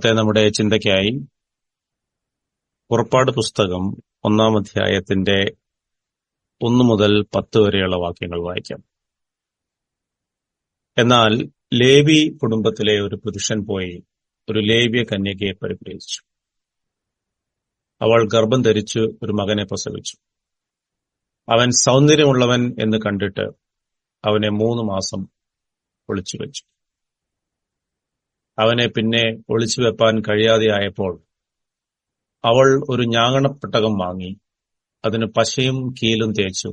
ഇന്നത്തെ നമ്മുടെ ചിന്തയ്ക്കായി പുറപ്പാട് പുസ്തകം ഒന്നാം അധ്യായത്തിന്റെ ഒന്നു മുതൽ പത്ത് വരെയുള്ള വാക്യങ്ങൾ വായിക്കാം. എന്നാൽ ലേവി കുടുംബത്തിലെ ഒരു പുരുഷൻ പോയി ഒരു ലേവ്യ കന്യകയെ പരിഗ്രഹിച്ചു അവൾ ഗർഭം ധരിച്ചു ഒരു മകനെ പ്രസവിച്ചു. അവൻ സൗന്ദര്യമുള്ളവൻ എന്ന് കണ്ടിട്ട് അവനെ മൂന്ന് മാസം ഒളിച്ചു വെച്ചു അവനെ പിന്നെ ഒളിച്ചു വെപ്പാൻ കഴിയാതെയായപ്പോൾ അവൾ ഒരു ഞാങ്ങണപ്പെട്ടകം വാങ്ങി അതിന് പശയും കീലും തേച്ചു.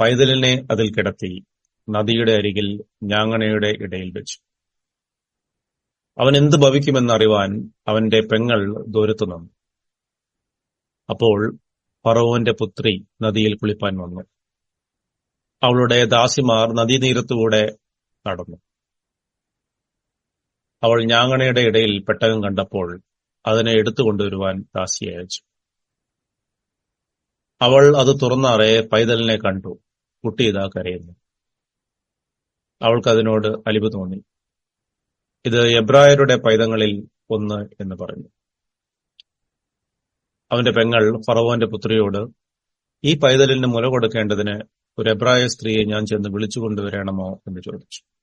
പൈതലിനെ അതിൽ കിടത്തി നദിയുടെ അരികിൽ ഞാങ്ങണയുടെ ഇടയിൽ വെച്ചു. അവൻ എന്ത് ഭവിക്കുമെന്നറിവാൻ അവന്റെ പെങ്ങൾ ദൂരത്തു നിന്നു. അപ്പോൾ ഫറവോന്റെ പുത്രി നദിയിൽ കുളിപ്പാൻ വന്നു. അവളുടെ ദാസിമാർ നദീതീരത്തുകൂടെ നടന്നു. അവൾ ഞാങ്ങണയുടെ ഇടയിൽ പെട്ടകം കണ്ടപ്പോൾ അതിനെ എടുത്തുകൊണ്ടുവരുവാൻ ദാസിയെ അയച്ചു അവൾ അത് തുറന്നാറെ പൈതലിനെ കണ്ടു. കുട്ടി ഇതാ കരയുന്നു. അവൾക്കതിനോട് അലിവ് തോന്നി. ഇത് എബ്രായരുടെ പൈതങ്ങളിൽ ഒന്ന് എന്ന് പറഞ്ഞു. അവന്റെ പെങ്ങൾ ഫറവോന്റെ പുത്രിയോട് ഈ പൈതലിന് മുല കൊടുക്കേണ്ടതിന് ഒരു എബ്രായ സ്ത്രീയെ ഞാൻ ചെന്ന് വിളിച്ചുകൊണ്ടുവരണമോ? എന്ന് ചോദിച്ചു.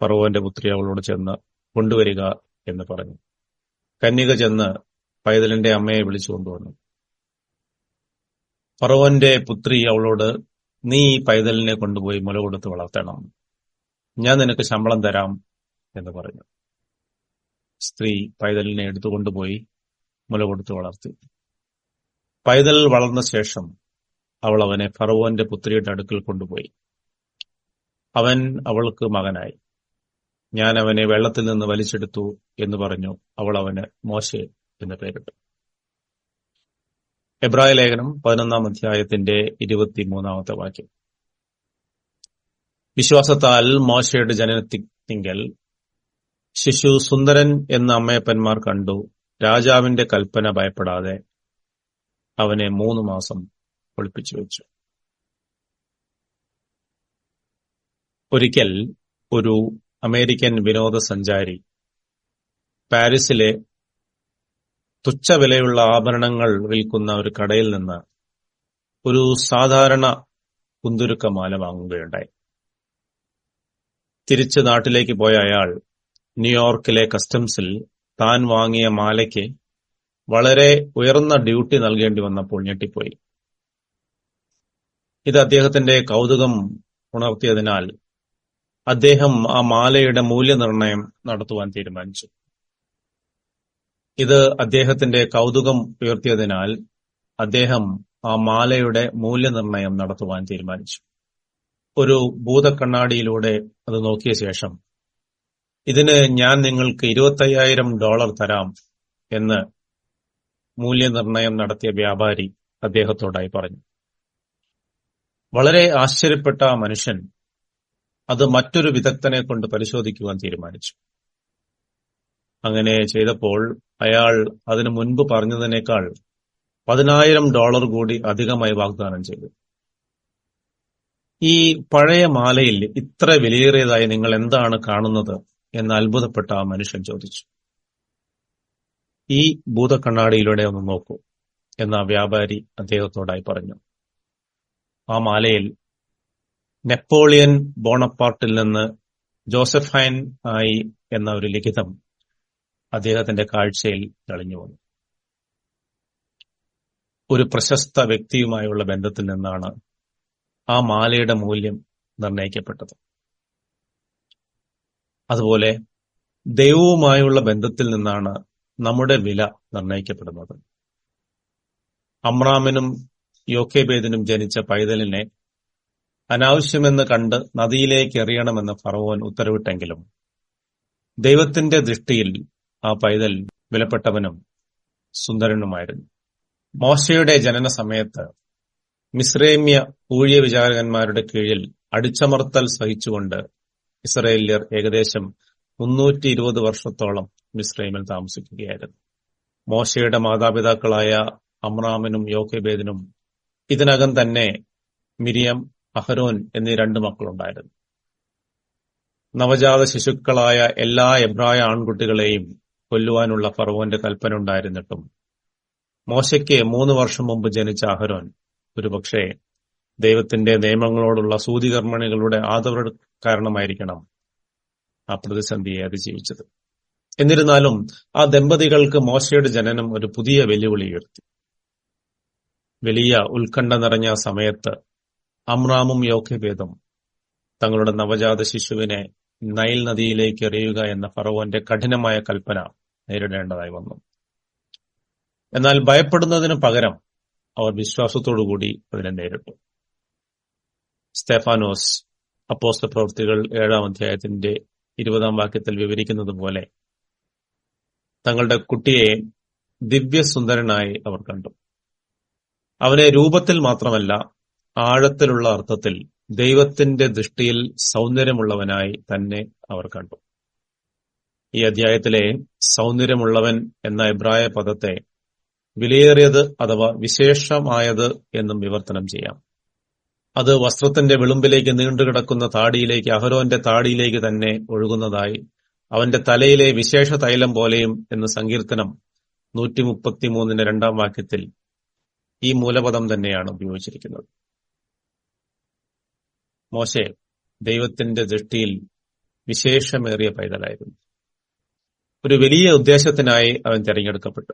ഫറവോന്റെ പുത്രി അവളോട് ചെന്ന് കൊണ്ടുവരിക എന്ന് പറഞ്ഞു. കന്യക ചെന്ന് പൈതലിന്റെ അമ്മയെ വിളിച്ചു കൊണ്ടുവന്നു. ഫറവോന്റെ പുത്രി അവളോട് നീ ഈ പൈതലിനെ കൊണ്ടുപോയി മുല കൊടുത്ത് വളർത്തണം. ഞാൻ നിനക്ക് ശമ്പളം തരാം എന്ന് പറഞ്ഞു. സ്ത്രീ പൈതലിനെ എടുത്തുകൊണ്ടുപോയി മുല കൊടുത്ത് വളർത്തി. പൈതൽ വളർന്ന ശേഷം അവൾ അവനെ ഫറവോന്റെ പുത്രിയുടെ അടുക്കൽ കൊണ്ടുപോയി. അവൻ അവൾക്ക് മകനായി. ഞാൻ അവനെ വെള്ളത്തിൽ നിന്ന് വലിച്ചെടുത്തു എന്ന് പറഞ്ഞു. അവൾ അവന് മോശെ എന്ന് പേരിട്ടു. എബ്രായ ലേഖനം പതിനൊന്നാം അധ്യായത്തിന്റെ ഇരുപത്തിമൂന്നാമത്തെ വാക്യം. വിശ്വാസത്താൽ മോശയുടെ ജനനത്തിങ്കൽ ശിശു സുന്ദരൻ എന്ന അമ്മയപ്പന്മാർ കണ്ടു. രാജാവിന്റെ കൽപ്പന ഭയപ്പെടാതെ അവനെ മൂന്ന് മാസം ഒളിപ്പിച്ചു വെച്ചു. ഒരിക്കൽ ഒരു അമേരിക്കൻ വിനോദസഞ്ചാരി. പാരീസിലെ തുച്ഛവിലയുള്ള ആഭരണങ്ങൾ വിൽക്കുന്ന ഒരു കടയിൽ നിന്ന് ഒരു സാധാരണ കുന്തുരുക്കമാല വാങ്ങുകയുണ്ടായി. തിരിച്ച് നാട്ടിലേക്ക് പോയ അയാൾ ന്യൂയോർക്കിലെ കസ്റ്റംസിൽ താൻ വാങ്ങിയ മാലയ്ക്ക് വളരെ ഉയർന്ന ഡ്യൂട്ടി നൽകേണ്ടി വന്നപ്പോൾ ഞെട്ടിപ്പോയി. ഇത് അദ്ദേഹത്തിന്റെ കൗതുകം ഉണർത്തിയതിനാൽ അദ്ദേഹം ആ മാലയുടെ മൂല്യനിർണയം നടത്തുവാൻ തീരുമാനിച്ചു. ഇത് അദ്ദേഹത്തിന്റെ കൗതുകം ഉയർത്തിയതിനാൽ അദ്ദേഹം ആ മാലയുടെ മൂല്യനിർണയം നടത്തുവാൻ തീരുമാനിച്ചു. ഒരു ഭൂതക്കണ്ണാടിയിലൂടെ അത് നോക്കിയ ശേഷം ഇതിന് ഞാൻ നിങ്ങൾക്ക് ഇരുപത്തയ്യായിരം ഡോളർ തരാം എന്ന് മൂല്യനിർണയം നടത്തിയ വ്യാപാരി അദ്ദേഹത്തോടായി പറഞ്ഞു. വളരെ ആശ്ചര്യപ്പെട്ട ആ മനുഷ്യൻ അത് മറ്റൊരു വിദഗ്ധനെ കൊണ്ട് പരിശോധിക്കുവാൻ തീരുമാനിച്ചു. അങ്ങനെ ചെയ്തപ്പോൾ അയാൾ അതിനു മുൻപ് പറഞ്ഞതിനേക്കാൾ പതിനായിരം ഡോളർ കൂടി അധികമായി വാഗ്ദാനം ചെയ്തു. ഈ പഴയ മാലയിൽ ഇത്ര വിലയേറിയതായി നിങ്ങൾ എന്താണ് കാണുന്നത് എന്ന് അത്ഭുതപ്പെട്ട ആ മനുഷ്യൻ ചോദിച്ചു. ഈ ഭൂതക്കണ്ണാടിയിലൂടെ ഒന്ന് നോക്കൂ എന്ന വ്യാപാരി അദ്ദേഹത്തോടായി പറഞ്ഞു. ആ മാലയിൽ നെപ്പോളിയൻ ബോണപ്പാർട്ടിൽ നിന്ന് ജോസഫൈൻ ആയി എന്ന ഒരു ലിഖിതം അദ്ദേഹത്തിന്റെ കാഴ്ചയിൽ തെളിഞ്ഞു വന്നു. ഒരു പ്രശസ്ത വ്യക്തിയുമായുള്ള ബന്ധത്തിൽ നിന്നാണ് ആ മാലയുടെ മൂല്യം നിർണയിക്കപ്പെട്ടത് അതുപോലെ ദൈവവുമായുള്ള ബന്ധത്തിൽ നിന്നാണ് നമ്മുടെ വില നിർണയിക്കപ്പെടുന്നത് അമ്രാമിനും യോക്കേബേദിനും ജനിച്ച പൈതലിനെ അനാവശ്യമെന്ന് കണ്ട് നദിയിലേക്ക് എറിയണമെന്ന് ഫറവോൻ ഉത്തരവിട്ടെങ്കിലും ദൈവത്തിന്റെ ദൃഷ്ടിയിൽ ആ പൈതൽ വിലപ്പെട്ടവനും സുന്ദരനുമായിരുന്നു. മോശയുടെ ജനന സമയത്ത് മിസ്രൈമ്യ ഊഴിയ വിചാരകന്മാരുടെ കീഴിൽ അടിച്ചമർത്തൽ സഹിച്ചുകൊണ്ട് ഇസ്രയേലിയർ ഏകദേശം മുന്നൂറ്റി ഇരുപത് വർഷത്തോളം മിസ്രൈമിൽ താമസിക്കുകയായിരുന്നു. മോശയുടെ മാതാപിതാക്കളായ അമ്രാമിനും യോക്കെബേദിനും ഇതിനകം തന്നെ മിരിയം അഹരോൻ എന്നീ രണ്ട് മക്കളുണ്ടായിരുന്നു. നവജാത ശിശുക്കളായ എല്ലാ എബ്രായ ആൺകുട്ടികളെയും കൊല്ലുവാനുള്ള ഫറവോന്റെ കൽപ്പന ഉണ്ടായിരുന്നിട്ടും മോശയ്ക്ക് മൂന്ന് വർഷം മുമ്പ് ജനിച്ച അഹരോൻ ഒരുപക്ഷെ ദൈവത്തിന്റെ നിയമങ്ങളോടുള്ള സൂതികർമ്മണികളുടെ ആദര കാരണമായിരിക്കണം ആ പ്രതിസന്ധിയെ അതിജീവിച്ചത്. എന്നിരുന്നാലും ആ ദമ്പതികൾക്ക് മോശയുടെ ജനനം ഒരു പുതിയ വെല്ലുവിളി ഉയർത്തി. വലിയ ഉത്കണ്ഠ നിറഞ്ഞ സമയത്ത് അമ്രാമും യോഗ്യഭേദം തങ്ങളുടെ നവജാത ശിശുവിനെ നൈൽ നദിയിലേക്ക് എറിയുക എന്ന ഫറവോന്റെ കഠിനമായ കൽപ്പന നേരിടേണ്ടതായി വന്നു. എന്നാൽ ഭയപ്പെടുന്നതിന് പകരം അവർ വിശ്വാസത്തോടുകൂടി അതിനെ നേരിട്ടു. സ്റ്റെഫാനോസ് അപ്പോസ്ത പ്രവൃത്തികൾ ഏഴാം അധ്യായത്തിന്റെ ഇരുപതാം വാക്യത്തിൽ വിവരിക്കുന്നത് പോലെ തങ്ങളുടെ കുട്ടിയെ ദിവ്യസുന്ദരനായി അവർ കണ്ടു. അവനെ രൂപത്തിൽ മാത്രമല്ല ആഴത്തിലുള്ള അർത്ഥത്തിൽ ദൈവത്തിന്റെ ദൃഷ്ടിയിൽ സൗന്ദര്യമുള്ളവനായി തന്നെ അവർ കണ്ടു. ഈ അധ്യായത്തിലെ സൗന്ദര്യമുള്ളവൻ എന്ന എബ്രായ പദത്തെ വിലയേറിയത് അഥവാ വിശേഷമായത് എന്നും വിവർത്തനം ചെയ്യാം. അത് വസ്ത്രത്തിന്റെ വിളുമ്പിലേക്ക് നീണ്ടുകിടക്കുന്ന താടിയിലേക്ക് അഹരോന്റെ താടിയിലേക്ക് തന്നെ ഒഴുകുന്നതായി അവന്റെ തലയിലെ വിശേഷ തൈലം പോലെയും എന്ന് സങ്കീർത്തനം നൂറ്റി മുപ്പത്തിമൂന്നിന്റെ രണ്ടാം വാക്യത്തിൽ ഈ മൂലപദം തന്നെയാണ് ഉപയോഗിച്ചിരിക്കുന്നത്. മോശെ ദൈവത്തിന്റെ ദൃഷ്ടിയിൽ വിശേഷമേറിയ പൈതലായിരുന്നു. ഒരു വലിയ ഉദ്ദേശത്തിനായി അവൻ തിരഞ്ഞെടുക്കപ്പെട്ടു.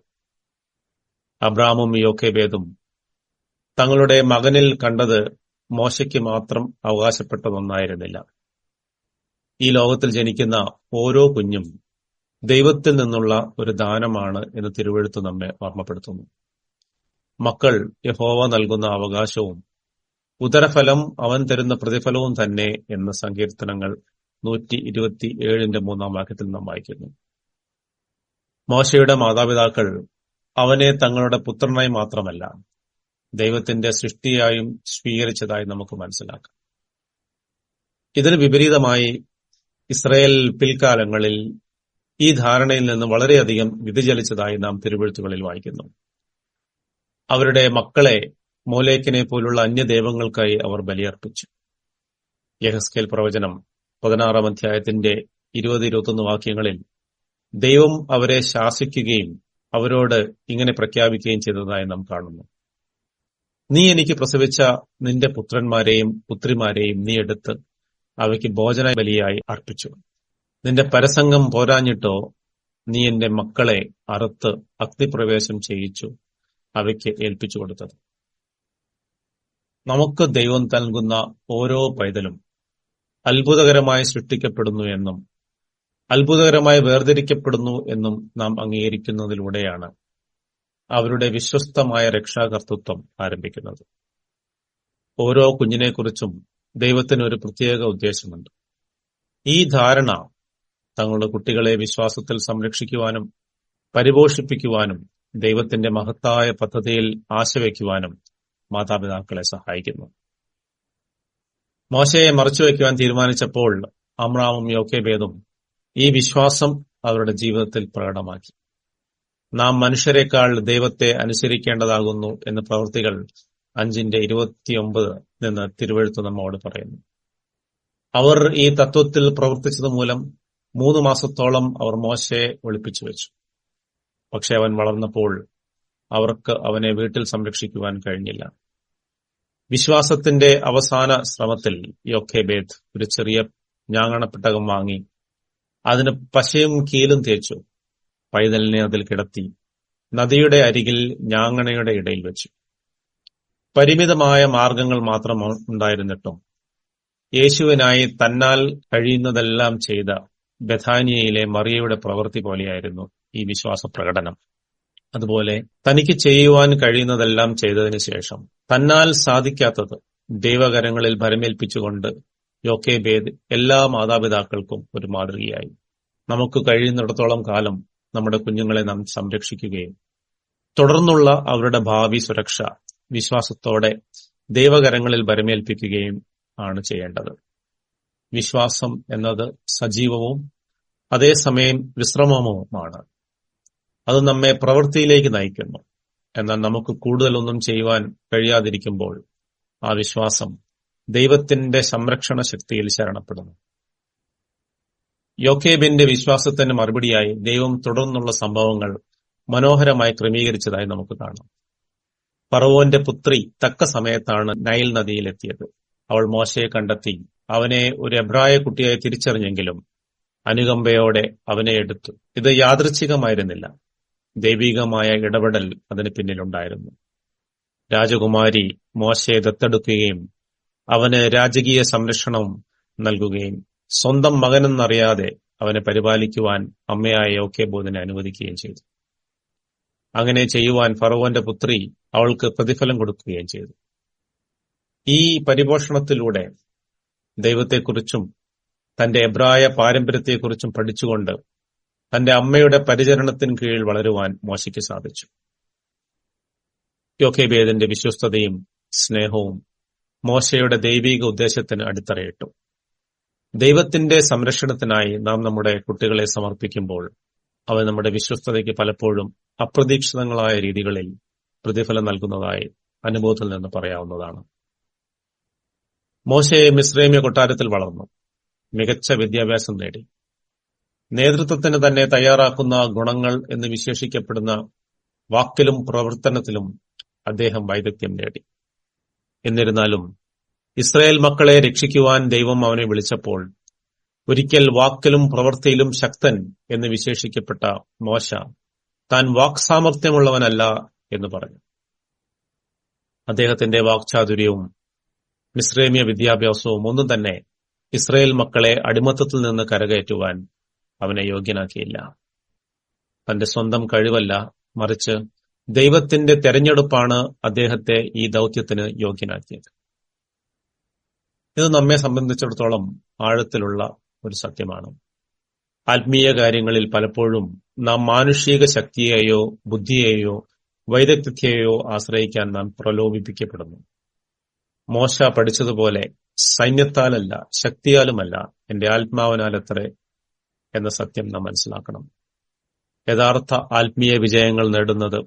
അബ്രാമും യോക്കേബേദും തങ്ങളുടെ മകനിൽ കണ്ടത് മോശയ്ക്ക് മാത്രം അവകാശപ്പെട്ടതൊന്നായിരുന്നില്ല. ഈ ലോകത്തിൽ ജനിക്കുന്ന ഓരോ കുഞ്ഞും ദൈവത്തിൽ നിന്നുള്ള ഒരു ദാനമാണ് എന്ന് തിരുവെഴുത്ത് നമ്മെ ഓർമ്മപ്പെടുത്തുന്നു. മക്കൾ യഹോവ നൽകുന്ന അവകാശവും ഉദരഫലം അവൻ തരുന്ന പ്രതിഫലവും തന്നെ എന്ന സങ്കീർത്തനങ്ങൾ നൂറ്റി ഇരുപത്തി ഏഴിന്റെ മൂന്നാം വാക്യത്തിൽ നാം വായിക്കുന്നു. മോശയുടെ മാതാപിതാക്കൾ അവനെ തങ്ങളുടെ പുത്രനായി മാത്രമല്ല ദൈവത്തിന്റെ സൃഷ്ടിയായും സ്വീകരിച്ചതായി നമുക്ക് മനസ്സിലാക്കാം. ഇതിന് വിപരീതമായി ഇസ്രയേൽ പിൽക്കാലങ്ങളിൽ ഈ ധാരണയിൽ നിന്ന് വളരെയധികം വ്യതിചലിച്ചതായി നാം തിരുവഴുത്തുകളിൽ വായിക്കുന്നു. അവരുടെ മക്കളെ മോലേക്കിനെ പോലുള്ള അന്യ അന്യദൈവങ്ങൾക്കായി അവർ ബലിയർപ്പിച്ചു. യഹസ്കേൽ പ്രവചനം പതിനാറാം അധ്യായത്തിന്റെ ഇരുപത് ഇരുപത്തൊന്ന് വാക്യങ്ങളിൽ ദൈവം അവരെ ശാസിക്കുകയും അവരോട് ഇങ്ങനെ പ്രഖ്യാപിക്കുകയും ചെയ്തതായി നാം കാണുന്നു. നീ എനിക്ക് പ്രസവിച്ച നിന്റെ പുത്രന്മാരെയും പുത്രിമാരെയും നീ എടുത്ത് അവയ്ക്ക് ഭോജന ബലിയായി അർപ്പിച്ചു. നിന്റെ പരസംഗം പോരാഞ്ഞിട്ടോ നീ എന്റെ മക്കളെ അറുത്ത് അഗ്നിപ്രവേശം ചെയ്യിച്ചു അവയ്ക്ക് ഏൽപ്പിച്ചു കൊടുത്തത്. നമുക്ക് ദൈവം നൽകുന്ന ഓരോ പൈതലും അത്ഭുതകരമായി സൃഷ്ടിക്കപ്പെടുന്നു എന്നും അത്ഭുതകരമായി വേർതിരിക്കപ്പെടുന്നു എന്നും നാം അംഗീകരിക്കുന്നതിലൂടെയാണ് അവരുടെ വിശ്വസ്തമായ രക്ഷാകർത്തൃത്വം ആരംഭിക്കുന്നത്. ഓരോ കുഞ്ഞിനെക്കുറിച്ചും ദൈവത്തിന് ഒരു പ്രത്യേക ഉദ്ദേശമുണ്ട്. ഈ ധാരണ തങ്ങളുടെ കുട്ടികളെ വിശ്വാസത്തിൽ സംരക്ഷിക്കുവാനും പരിപോഷിപ്പിക്കുവാനും ദൈവത്തിന്റെ മഹത്തായ പദ്ധതിയിൽ ആശവയ്ക്കുവാനും മാതാപിതാക്കളെ സഹായിക്കുന്നു. മോശയെ മറച്ചുവെക്കുവാൻ തീരുമാനിച്ചപ്പോൾ അമ്രാമും യോക്കേബേദും ഈ വിശ്വാസം അവരുടെ ജീവിതത്തിൽ പ്രകടമാക്കി. നാം മനുഷ്യരെക്കാൾ ദൈവത്തെ അനുസരിക്കേണ്ടതാകുന്നു എന്ന പ്രവൃത്തികൾ അഞ്ചിന്റെ ഇരുപത്തിയൊമ്പത് നിന്ന് തിരുവഴുത്ത് നമ്മോട് പറയുന്നു. അവർ ഈ തത്വത്തിൽ പ്രവർത്തിച്ചത് മൂലം മൂന്ന് മാസത്തോളം അവർ മോശയെ ഒളിപ്പിച്ചു വെച്ചു. പക്ഷെ അവൻ വളർന്നപ്പോൾ അവർക്ക് അവനെ വീട്ടിൽ സംരക്ഷിക്കുവാൻ കഴിഞ്ഞില്ല. വിശ്വാസത്തിന്റെ അവസാന ശ്രമത്തിൽ യോക്കേബേദ് ഒരു ചെറിയ ഞാങ്ങണപ്പെട്ടകം വാങ്ങി അതിന് പശയും കീലും തേച്ചു പൈതലിനെ അതിൽ കിടത്തി നദിയുടെ അരികിൽ ഞാങ്ങണയുടെ ഇടയിൽ വെച്ചു. പരിമിതമായ മാർഗങ്ങൾ മാത്രം ഉണ്ടായിരുന്നിട്ടും യേശുവിനായി തന്നാൽ കഴിയുന്നതെല്ലാം ചെയ്ത ബഥാനിയയിലെ മറിയയുടെ പ്രവൃത്തി പോലെയായിരുന്നു ഈ വിശ്വാസ പ്രകടനം. അതുപോലെ തനിക്ക് ചെയ്യുവാൻ കഴിയുന്നതെല്ലാം ചെയ്തതിനു ശേഷം തന്നാൽ സാധിക്കാത്തത് ദൈവകരങ്ങളിൽ ഭരമേൽപ്പിച്ചുകൊണ്ട് യോക്കേബേദ് എല്ലാ മാതാപിതാക്കൾക്കും ഒരു മാതൃകയായി. നമുക്ക് കഴിയുന്നിടത്തോളം കാലം നമ്മുടെ കുഞ്ഞുങ്ങളെ നാം സംരക്ഷിക്കുകയും തുടർന്നുള്ള അവരുടെ ഭാവി സുരക്ഷ വിശ്വാസത്തോടെ ദൈവകരങ്ങളിൽ ഭരമേൽപ്പിക്കുകയും ആണ് ചെയ്യേണ്ടത്. വിശ്വാസം എന്നത് സജീവവും അതേസമയം വിശ്രമവുമാണ്. അത് നമ്മെ പ്രവൃത്തിയിലേക്ക് നയിക്കുന്നു. എന്നാൽ നമുക്ക് കൂടുതലൊന്നും ചെയ്യുവാൻ കഴിയാതിരിക്കുമ്പോൾ ആ വിശ്വാസം ദൈവത്തിന്റെ സംരക്ഷണ ശക്തിയിൽ ശരണപ്പെടുന്നു. യോക്കേബിന്റെ വിശ്വാസത്തിന് മറുപടിയായി ദൈവം തുടർന്നുള്ള സംഭവങ്ങൾ മനോഹരമായി ക്രമീകരിച്ചതായി നമുക്ക് കാണാം. പറവോന്റെ പുത്രി തക്ക സമയത്താണ് നൈൽ നദിയിലെത്തിയത്. അവൾ മോശയെ കണ്ടെത്തി. അവനെ ഒരു എബ്രായ കുട്ടിയായി തിരിച്ചറിഞ്ഞെങ്കിലും അനുകമ്പയോടെ അവനെ എടുത്തു. ഇത് യാദൃച്ഛികമായിരുന്നില്ല. ദൈവികമായ ഇടപെടൽ അതിന് പിന്നിലുണ്ടായിരുന്നു. രാജകുമാരി മോശയെ ദത്തെടുക്കുകയും അവന് രാജകീയ സംരക്ഷണം നൽകുകയും സ്വന്തം മകനെന്നറിയാതെ അവനെ പരിപാലിക്കുവാൻ അമ്മയായ യോക്കേബോധിനെ അനുവദിക്കുകയും ചെയ്തു. അങ്ങനെ ചെയ്യുവാൻ ഫറവോന്റെ പുത്രി അവൾക്ക് പ്രതിഫലം കൊടുക്കുകയും ചെയ്തു. ഈ പരിപോഷണത്തിലൂടെ ദൈവത്തെക്കുറിച്ചും തന്റെ എബ്രായ പാരമ്പര്യത്തെക്കുറിച്ചും പഠിച്ചുകൊണ്ട് തന്റെ അമ്മയുടെ പരിചരണത്തിന് കീഴിൽ വളരുവാൻ മോശയ്ക്ക് സാധിച്ചു. യോക്കേബേദിന്റെ വിശ്വസ്തതയും സ്നേഹവും മോശയുടെ ദൈവിക ഉദ്ദേശത്തിന് അടിത്തറയിട്ടു. ദൈവത്തിന്റെ സംരക്ഷണത്തിനായി നാം നമ്മുടെ കുട്ടികളെ സമർപ്പിക്കുമ്പോൾ അവ നമ്മുടെ വിശ്വസ്തതയ്ക്ക് പലപ്പോഴും അപ്രതീക്ഷിതങ്ങളായ രീതികളിൽ പ്രതിഫലം നൽകുന്നതായി അനുഭവത്തിൽ നിന്ന് പറയാവുന്നതാണ്. മോശയെ മിശ്രേമ്യ കൊട്ടാരത്തിൽ വളർന്നു. മികച്ച വിദ്യാഭ്യാസം നേടി. നേതൃത്വത്തിന് തന്നെ തയ്യാറാക്കുന്ന ഗുണങ്ങൾ എന്ന് വിശേഷിക്കപ്പെടുന്ന വാക്കിലും പ്രവർത്തനത്തിലും അദ്ദേഹം വൈദഗ്ധ്യം നേടി. എന്നിരുന്നാലും ഇസ്രായേൽ മക്കളെ രക്ഷിക്കുവാൻ ദൈവം അവനെ വിളിച്ചപ്പോൾ ഒരിക്കൽ വാക്കിലും പ്രവൃത്തിയിലും ശക്തൻ എന്ന് വിശേഷിക്കപ്പെട്ട മോശ താൻ വാക്സാമർത്ഥ്യമുള്ളവനല്ല എന്ന് പറഞ്ഞു. അദ്ദേഹത്തിന്റെ വാക്ചാതുര്യവും മിശ്രേമിയ വിദ്യാഭ്യാസവും ഒന്നും തന്നെ ഇസ്രായേൽ മക്കളെ അടിമത്തത്തിൽ നിന്ന് കരകയറ്റുവാൻ അവനെ യോഗ്യനാക്കിയില്ല. തന്റെ സ്വന്തം കഴിവല്ല മറിച്ച് ദൈവത്തിന്റെ തെരഞ്ഞെടുപ്പാണ് അദ്ദേഹത്തെ ഈ ദൗത്യത്തിന് യോഗ്യനാക്കിയത്. ഇത് നമ്മെ സംബന്ധിച്ചിടത്തോളം ആഴത്തിലുള്ള ഒരു സത്യമാണ്. ആത്മീയ കാര്യങ്ങളിൽ പലപ്പോഴും നാം മാനുഷിക ശക്തിയെയോ ബുദ്ധിയെയോ വൈദഗ്ധ്യത്തെയോ ആശ്രയിക്കാൻ നാം പ്രലോഭിപ്പിക്കപ്പെടുന്നു. മോശ പഠിച്ചതുപോലെ സൈന്യത്താലല്ല ശക്തിയാലുമല്ല എന്റെ ആത്മാവിനാലത്രേ എന്ന സത്യം നാം മനസ്സിലാക്കണം. യഥാർത്ഥ ആത്മീയ വിജയങ്ങൾ നേടുന്നത്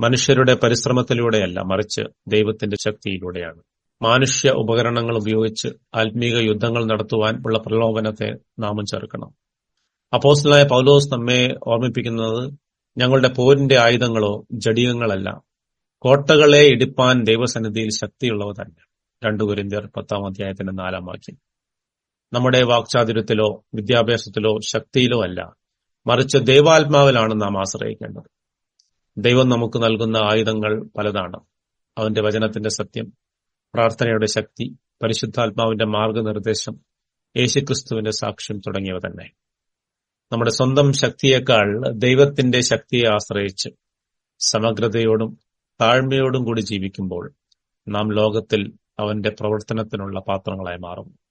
മനുഷ്യരുടെ പരിശ്രമത്തിലൂടെയല്ല മറിച്ച് ദൈവത്തിന്റെ ശക്തിയിലൂടെയാണ്. മാനുഷ്യ ഉപകരണങ്ങൾ ഉപയോഗിച്ച് ആത്മീക യുദ്ധങ്ങൾ നടത്തുവാൻ ഉള്ള പ്രലോഭനത്തെ നാമം ചേർക്കണം അപ്പോസ്റ്റലായ പൗലോസ് നമ്മെ ഓർമ്മിപ്പിക്കുന്നത് ഞങ്ങളുടെ പോരിന്റെ ആയുധങ്ങളോ ജടികങ്ങളല്ല കോട്ടകളെ ഇടിപ്പാൻ ദൈവസന്നിധിയിൽ ശക്തിയുള്ളവ തന്നെ രണ്ടു കുരിന്തിയർ പത്താം അധ്യായത്തിന്റെ നാലാം വാക്യം. നമ്മുടെ വാക്ചാതുര്യത്തിലോ വിദ്യാഭ്യാസത്തിലോ ശക്തിയിലോ അല്ല. മറിച്ച് ദൈവാത്മാവിലാണ് നാം ആശ്രയിക്കേണ്ടത്. ദൈവം നമുക്ക് നൽകുന്ന ആയുധങ്ങൾ പലതാണ്. അവന്റെ വചനത്തിന്റെ സത്യം പ്രാർത്ഥനയുടെ ശക്തി പരിശുദ്ധാത്മാവിന്റെ മാർഗനിർദ്ദേശം യേശുക്രിസ്തുവിന്റെ സാക്ഷ്യം തുടങ്ങിയവ തന്നെ. നമ്മുടെ സ്വന്തം ശക്തിയേക്കാൾ ദൈവത്തിന്റെ ശക്തിയെ ആശ്രയിച്ച് സമഗ്രതയോടും താഴ്മയോടും കൂടി ജീവിക്കുമ്പോൾ നാം ലോകത്തിൽ അവന്റെ പ്രവർത്തനത്തിനുള്ള പാത്രങ്ങളായി മാറും.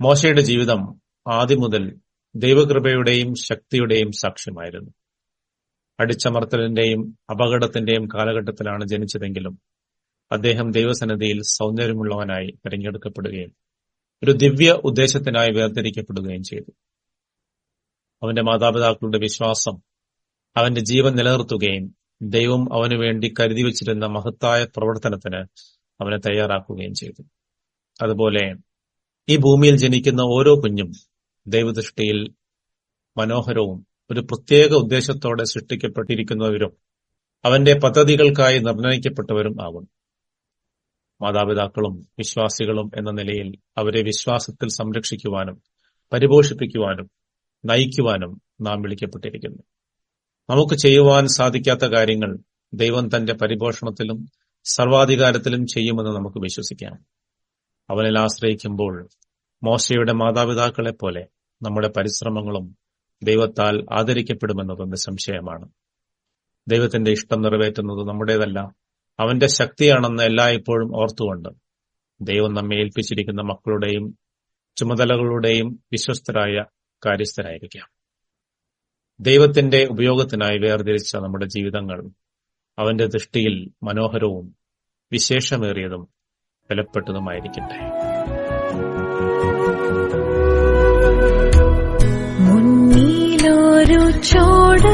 മോശയുടെ ജീവിതം ആദ്യം മുതൽ ദൈവകൃപയുടെയും ശക്തിയുടെയും സാക്ഷ്യമായിരുന്നു. അടിച്ചമർത്തലിന്റെയും അപകടത്തിന്റെയും കാലഘട്ടത്തിലാണ് ജനിച്ചതെങ്കിലും അദ്ദേഹം ദൈവസന്നിധിയിൽ സൗന്ദര്യമുള്ളവനായി തിരഞ്ഞെടുക്കപ്പെടുകയും ഒരു ദിവ്യ ഉദ്ദേശത്തിനായി വേർതിരിക്കപ്പെടുകയും ചെയ്തു. അവന്റെ മാതാപിതാക്കളുടെ വിശ്വാസം അവന്റെ ജീവൻ നിലനിർത്തുകയും ദൈവം അവനു വേണ്ടി കരുതി വച്ചിരുന്ന മഹത്തായ പ്രവർത്തനത്തിന് അവനെ തയ്യാറാക്കുകയും ചെയ്തു. അതുപോലെ ഈ ഭൂമിയിൽ ജനിക്കുന്ന ഓരോ കുഞ്ഞും ദൈവദൃഷ്ടിയിൽ മനോഹരവും ഒരു പ്രത്യേക ഉദ്ദേശത്തോടെ സൃഷ്ടിക്കപ്പെട്ടിരിക്കുന്നവരും അവന്റെ പദ്ധതികൾക്കായി നിർണയിക്കപ്പെട്ടവരും ആകും മാതാപിതാക്കളും വിശ്വാസികളും എന്ന നിലയിൽ അവരെ വിശ്വാസത്തിൽ സംരക്ഷിക്കുവാനും പരിപോഷിപ്പിക്കുവാനും നയിക്കുവാനും നാം വിളിക്കപ്പെട്ടിരിക്കുന്നു. നമുക്ക് ചെയ്യുവാൻ സാധിക്കാത്ത കാര്യങ്ങൾ ദൈവം തന്റെ പരിപോഷണത്തിലും സർവാധികാരത്തിലും ചെയ്യുമെന്ന് നമുക്ക് വിശ്വസിക്കാം. അവനിൽ ആശ്രയിക്കുമ്പോൾ മോശയുടെ മാതാപിതാക്കളെ പോലെ നമ്മുടെ പരിശ്രമങ്ങളും ദൈവത്താൽ ആദരിക്കപ്പെടുമെന്നത് സംശയമാണ്. ദൈവത്തിന്റെ ഇഷ്ടം നിറവേറ്റുന്നത് നമ്മുടേതല്ല അവന്റെ ശക്തിയാണെന്ന് എല്ലായ്പ്പോഴും ഓർത്തുകൊണ്ട് ദൈവം നമ്മെ ഏൽപ്പിച്ചിരിക്കുന്ന മക്കളുടെയും ചുമതലകളുടെയും വിശ്വസ്തരായ കാര്യസ്ഥരായിരിക്കാം. ദൈവത്തിന്റെ ഉപയോഗത്തിനായി വേർതിരിച്ച നമ്മുടെ ജീവിതങ്ങൾ അവന്റെ ദൃഷ്ടിയിൽ മനോഹരവും വിശേഷമേറിയതും വിലപ്പെട്ടതുമായിരിക്കട്ടെ മുന്നിലൊരു ചോട്